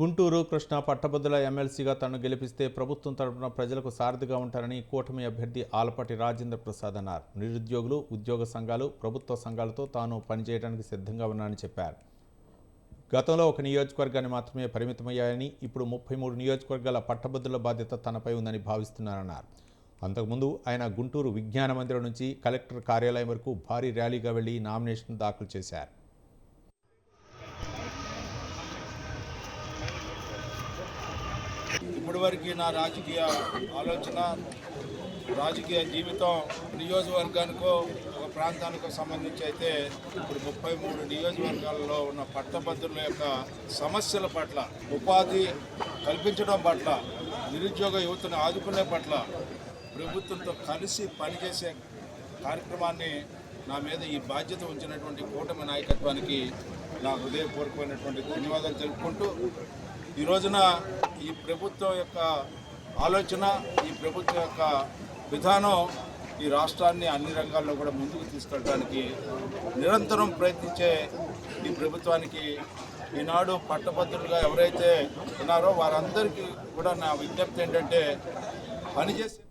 గుంటూరు కృష్ణా పట్టభద్రుల ఎమ్మెల్సీగా తను గెలిపిస్తే ప్రభుత్వం తరపున ప్రజలకు సారథిగా ఉంటారని కూటమి అభ్యర్థి ఆలపాటి రాజేంద్ర ప్రసాద్ అన్నారు. నిరుద్యోగులు ఉద్యోగ సంఘాలు ప్రభుత్వ సంఘాలతో తాను పనిచేయడానికి సిద్ధంగా ఉన్నానని చెప్పారు. గతంలో ఒక నియోజకవర్గాన్ని మాత్రమే పరిమితమయ్యాయని ఇప్పుడు ముప్పై మూడు నియోజకవర్గాల పట్టభద్రుల బాధ్యత తనపై ఉందని భావిస్తున్నారన్నారు. అంతకుముందు ఆయన గుంటూరు విజ్ఞాన మందిరం నుంచి కలెక్టర్ కార్యాలయం వరకు భారీ ర్యాలీగా వెళ్ళి నామినేషన్ దాఖలు చేశారు. ఇప్పటి వరకు నా రాజకీయ ఆలోచన రాజకీయ జీవితం నియోజకవర్గానికో ఒక ప్రాంతానికో సంబంధించి అయితే ఇప్పుడు ముప్పై మూడు నియోజకవర్గాల్లో ఉన్న పట్టభద్రుల యొక్క సమస్యల పట్ల ఉపాధి కల్పించడం పట్ల నిరుద్యోగ యువతను ఆదుకునే పట్ల ప్రభుత్వంతో కలిసి పనిచేసే కార్యక్రమాన్ని నా మీద ఈ బాధ్యత ఉంచినటువంటి కూటమి నాయకత్వానికి నా హృదయపూర్వకమైనటువంటి ధన్యవాదాలు తెలుపుకుంటూ ఈ రోజున ఈ ప్రభుత్వం యొక్క ఆలోచన ఈ ప్రభుత్వం యొక్క విధానం ఈ రాష్ట్రాన్ని అన్ని రంగాల్లో కూడా ముందుకు తీసుకెళ్ళడానికి నిరంతరం ప్రయత్నించే ఈ ప్రభుత్వానికి ఈనాడు పట్టభద్రులుగా ఎవరైతే ఉన్నారో వారందరికీ కూడా నా విజ్ఞప్తి ఏంటంటే పనిచేసే